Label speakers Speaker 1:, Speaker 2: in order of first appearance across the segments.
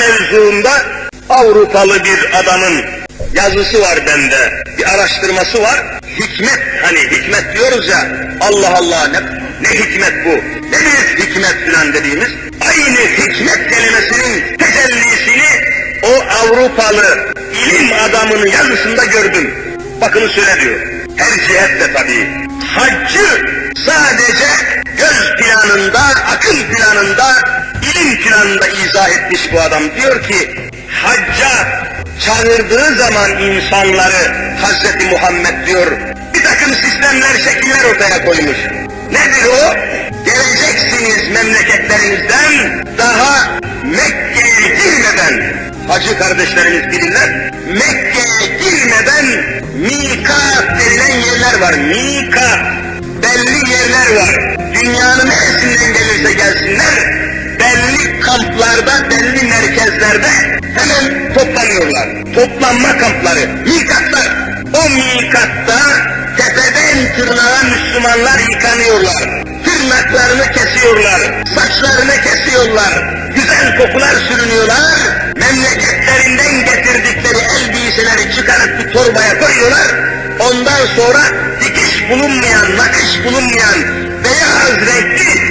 Speaker 1: mevzuunda Avrupalı bir adamın yazısı var bende, bir araştırması var. Hikmet, hani hikmet diyoruz ya, Allah Allah ne, ne hikmet bu, ne büyük hikmet filan dediğimiz, aynı hikmet kelimesinin tecellisini o Avrupalı ilim adamının yazısında gördüm. Bakın şöyle diyor, her cihetle tabii, haccı sadece göz planında, akıl planında, ilim planında izah etmiş bu adam. Diyor ki, hacca çağırdığı zaman insanları Hazreti Muhammed diyor, bir takım sistemler, şekiller ortaya koymuş. Nedir o? Geleceksiniz memleketlerinizden daha Mekke'ye girmeden, hacı kardeşlerimiz bilirler, Mekke'ye girmeden mikat denilen yerler var. Mikat, belli yerler var. Dünyanın neresinden gelirse gelsinler, belli kamplarda, belli merkezlerde hemen toplanıyorlar. Toplanma kampları, mikatlar. O mikatta tepeden tırnağa Müslümanlar yıkanıyorlar. Tırnaklarını kesiyorlar, saçlarını kesiyorlar, güzel kokular sürünüyorlar, memleketlerinden getirdikleri elbiseleri çıkarıp bir torbaya koyuyorlar, ondan sonra dikiş bulunmayan, nakış bulunmayan beyaz renkli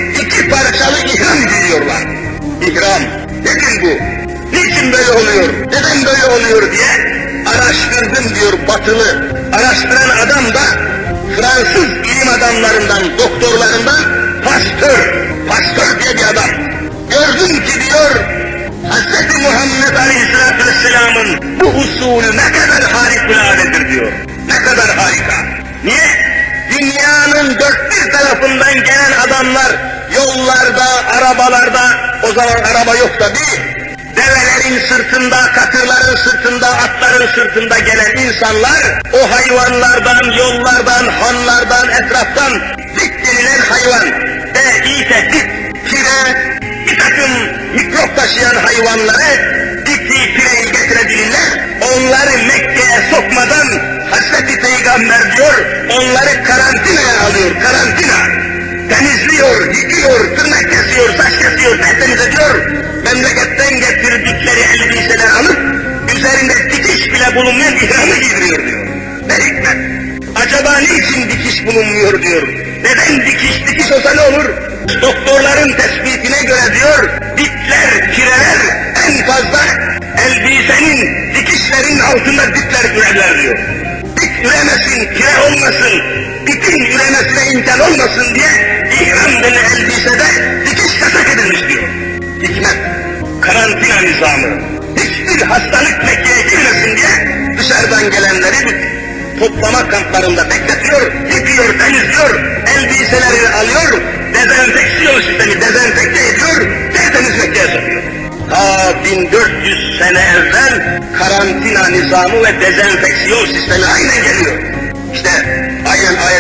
Speaker 1: iki parçalı ihram giyiyorlar. İhram. Nedir bu? Niçin böyle oluyor? Neden böyle oluyor diye araştırdım diyor batılı. Araştıran adam da Fransız ilim adamlarından, doktorlarından pastör. Pastör diye bir adam. Gördüm ki diyor Hz. Muhammed Aleyhisselatü Vesselam'ın bu usulü ne kadar harikuladedir diyor. Ne kadar harika. Niye? Dünyanın dört bir tarafından gelen adamlar yollarda, arabalarda, o zaman araba yok tabi, develerin sırtında, katırların sırtında, atların sırtında gelen insanlar, o hayvanlardan, yollardan, hanlardan, etraftan dik denilen hayvan, e, ite, dik, pire, bir takım mikrop taşıyan hayvanları diki, pireyi getirebilirler, onları Mekke'ye sokmadan Hazreti Peygamber diyor, onları karantinaya alıyor, karantina. Temizliyor, yıkıyor, tırnak kesiyor, saç kesiyor, tertemiz ediyor. Memleketten getirdikleri elbiseler alıp, üzerinde dikiş bile bulunmayan ihramı giydiriyor diyor. Ne hikmet? Acaba niçin dikiş bulunmuyor diyor. Neden dikiş, dikiş olsa ne olur? Doktorların tespitine göre diyor, dipler, pireler en fazla elbisenin dikişlerin altında dipler ürerler diyor. Dik üremesin, pire olmasın, dipin üremesine imkan olmasın diye ihram denen elbisede dikiş yasak edilmiş diyor. Hikmet, karantina nizamı, hiçbir hastalık Mekke'ye girmesin diye dışarıdan gelenleri toplama kamplarında bekletiyor, yıkıyor, temizliyor, elbiselerini alıyor, dezenfeksiyon sistemi dezenfekte ediyor, tertemiz Mekke'ye sokuyor. Ta 1400 sene evvel karantina nizamı ve dezenfeksiyon sistemi aynen geliyor. İşte aynen ayet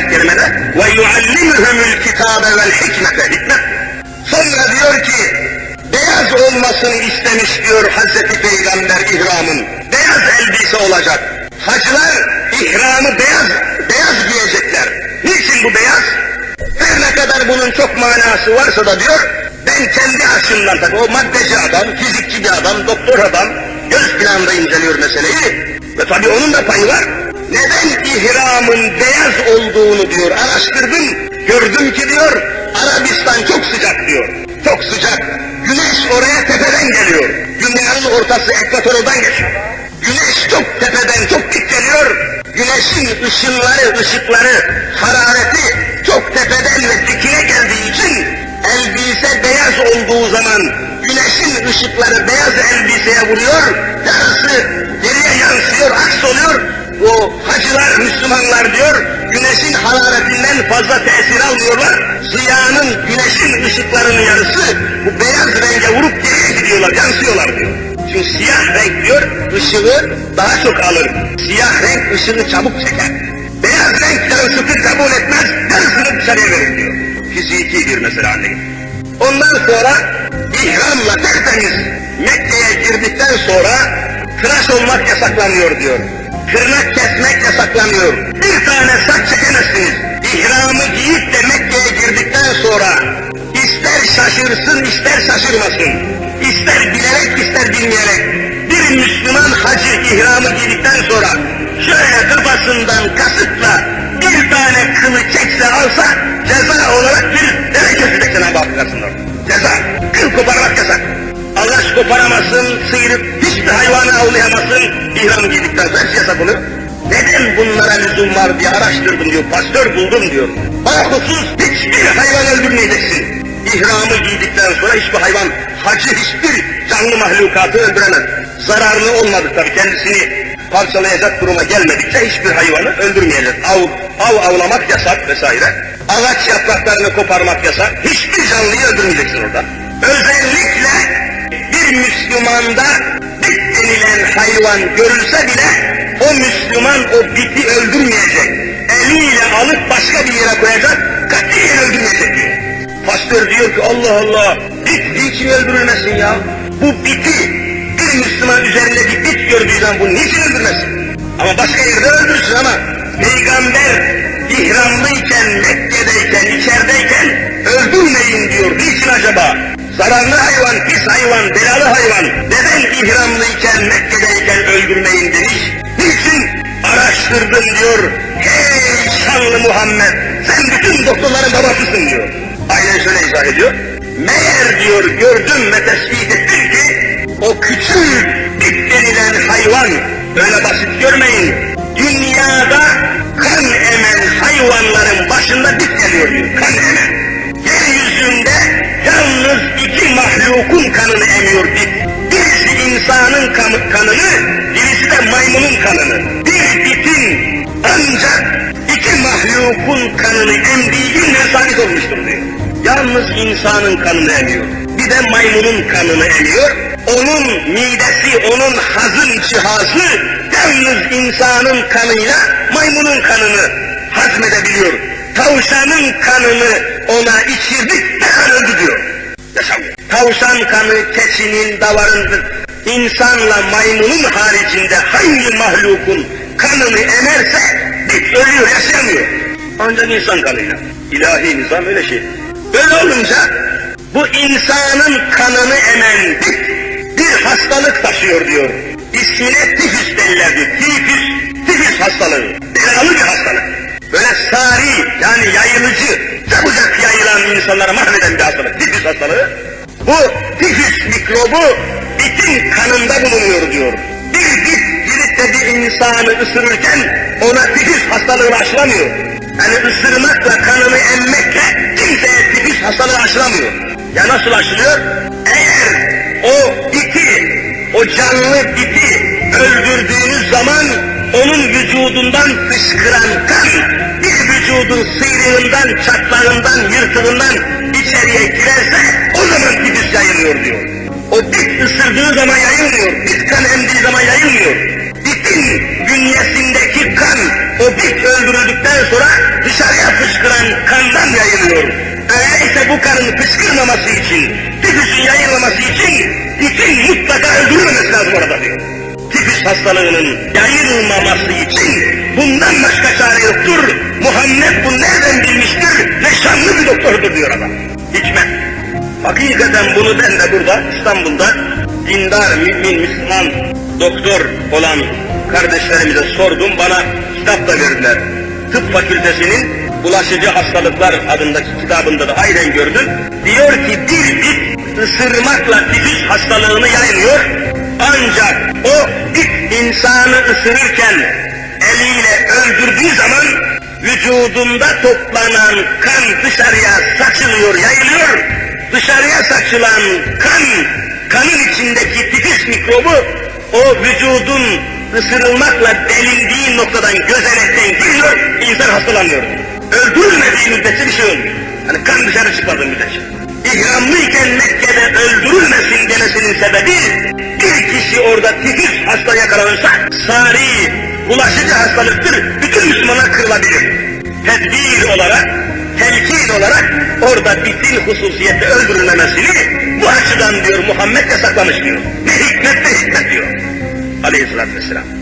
Speaker 1: ve yuallimuhumul kitabe vel hikmete hikmet. Sonra diyor ki beyaz olmasını istemiş diyor Hazreti Peygamber ihramın. Beyaz elbise olacak. Hacılar ihramı beyaz, beyaz giyecekler. Niçin bu beyaz? Her ne kadar bunun çok manası varsa da diyor, ben kendi açımdan tabii o maddeci adam, fizikçi bir adam, doktor adam, göz planında inceliyor meseleyi. Ve tabii onun da payı var. Neden ihramın beyaz olduğunu diyor, araştırdım, gördüm ki diyor, Arabistan çok sıcak diyor, çok sıcak. Güneş oraya tepeden geliyor, dünyanın ortası ekvatordan geçiyor. Güneş çok tepeden, çok dik geliyor, güneşin ışınları, ışıkları, harareti çok tepeden ve dikine geldiği için elbise beyaz olduğu zaman güneşin ışıkları beyaz elbiseye vuruyor, yarısı geriye yansıyor, aks oluyor. O hacılar, Müslümanlar diyor, güneşin hararetinden fazla tesir almıyorlar. Ziyanın, güneşin ışıklarının yarısı bu beyaz renge vurup geriye gidiyorlar, yansıyorlar diyor. Çünkü siyah renk diyor, ışığı daha çok alır. Siyah renk ışığı çabuk çeker. Beyaz renk yarısını kabul etmez, yarısını dışarıya verir diyor. Fiziki bir mesele haline. Ondan sonra ihramla tertemiz Mekke'ye girdikten sonra tıraş olmak yasaklanıyor diyor. Tırnak kesmek yasaklanıyor. Bir tane saç çekemezsiniz. İhramı giyip de Mekke'ye girdikten sonra ister şaşırsın ister şaşırmasın. İster bilerek ister bilmeyerek ihramı giydikten sonra şöyle kafasından kasıtla bir tane kılı çekse alsa ceza olarak bir kesecek Cenab-ı. Ceza. Koparamazsın, sıyırıp hiçbir hayvanı avlayamazsın ihram giydikten sonra hepsi yasak. Neden bunlara lüzum var diye araştırdım diyor, pastör buldum diyor. Bahusus hiçbir hayvan öldürmeyeceksin. İhramı giydikten sonra hiçbir hayvan, hacı hiçbir canlı mahlukatı öldüremez. Zararlı olmadı tabii kendisini parçalayacak duruma gelmedikçe hiçbir hayvanı öldürmeyecek. Av, av avlamak yasak vesaire. Ağaç yapraklarını koparmak yasak. Hiçbir canlıyı öldürmeyeceksin orada. Özellikle bir Müslümanda bit denilen hayvan görülse bile o Müslüman o biti öldürmeyecek. Eliyle alıp başka bir yere koyacak, katiyen öldürmeyecek diyor. Pastör diyor ki Allah Allah, bit niçin öldürülmesin ya? Bu biti bir Müslüman üzerinde bir bit gördüğü zaman bu niçin öldürmesin? Ama başka yerde öldürsün ama Peygamber ihramlıyken, Mekke'deyken, içerideyken öldürmeyin diyor. Niçin acaba? Zararlı hayvan, pis hayvan, belalı hayvan neden ihramlıyken, Mekke'deyken öldürmeyin demiş? Niçin? Araştırdım diyor. Hey şanlı Muhammed, sen bütün doktorların babasısın diyor. Aynen şöyle izah ediyor. Meğer diyor gördüm ve tespit ettim ki o küçük bit denilen hayvan öyle basit görmeyin. Dünyada kan emen hayvanların başında bit geliyor diyor. Kan emen. Yeryüzünde yalnız iki mahlukun kanını emiyor. Birisi insanın kan- kanını, birisi de maymunun kanını. Bir bitin ancak iki mahlukun kanını emdiği günle sabit olmuştur diyor. Yalnız insanın kanını emiyor. Bir de maymunun kanını emiyor. Onun midesi, onun hazım cihazı yalnız insanın kanıyla maymunun kanını hazmedebiliyor. Tavşanın kanını ona içirdik derhal öldü diyor. Yaşamıyor. Tavşan kanı keçinin, davarın, insanla maymunun haricinde hangi mahlukun kanını emerse bit ölüyor, yaşayamıyor. Ancak insan kanıyla. İlahi nizam öyle şey. Böyle olunca bu insanın kanını emen bit bir hastalık taşıyor diyor. İsmine tifüs derler diyor. Tifüs, tifüs hastalığı. Belalı bir hastalık. Böyle sari yani yayılıcı, çabucak yayılan insanları mahveden bir hastalık. Tifüs hastalığı. Bu tifüs mikrobu bitin kanında bulunuyor diyor. Bir bit girip de bir insanı ısırırken ona tifüs hastalığını aşılamıyor. Yani ısırmakla kanını emmekle kimseye tifüs hastalığı aşılamıyor. Ya nasıl aşılıyor? Eğer o biti, o canlı biti öldürdüğünüz zaman onun vücudundan fışkıran kan bir vücudun sıyrığından, çatlağından, yırtığından içeriye girerse o zaman tifüs yayılıyor diyor. O bit ısırdığı zaman yayılmıyor, bit kan emdiği zaman yayılmıyor. Bitin bünyesindeki kan o bit öldürüldükten sonra dışarıya fışkıran kandan yayılıyor. Öyleyse bu kanın fışkırmaması için, tifüsün yayılmaması için bitin mutlaka öldürülmemesi lazım orada diyor. Tifüs hastalığının yayılmaması için bundan başka çare yoktur. Muhammed bunu nereden bilmiştir? Ne şanlı bir doktordur diyor adam. Hikmet. Hakikaten bunu ben de burada İstanbul'da dindar, mümin, Müslüman doktor olan kardeşlerimize sordum. Bana kitap da verdiler. Tıp fakültesinin bulaşıcı hastalıklar adındaki kitabında da aynen gördüm. Diyor ki bir bit ısırmakla tifüs hastalığını yayılıyor. Ancak o bit insanı ısırırken eliyle öldürdüğü zaman vücudunda toplanan kan dışarıya saçılıyor, yayılıyor. Dışarıya saçılan kan, kanın içindeki tifüs mikrobu o vücudun ısırılmakla delindiği noktadan gözenekten giriyor, insan hastalanıyor. Öldürülmediği müddetçe bir şey olmuyor. Hani kan dışarı çıkmadığı müddetçe. İhramlıyken Mekke'de öldürülmesin demesinin sebebi bir kişi orada tifüs hasta yakalanırsa sari, bulaşıcı hastalıktır. Bütün Müslümanlar kırılabilir. Tedbir olarak, telkin olarak orada bitin hususiyette öldürülmemesini bu açıdan diyor Muhammed yasaklamış diyor. Ne hikmet ne hikmet diyor. Aleyhisselatü vesselam.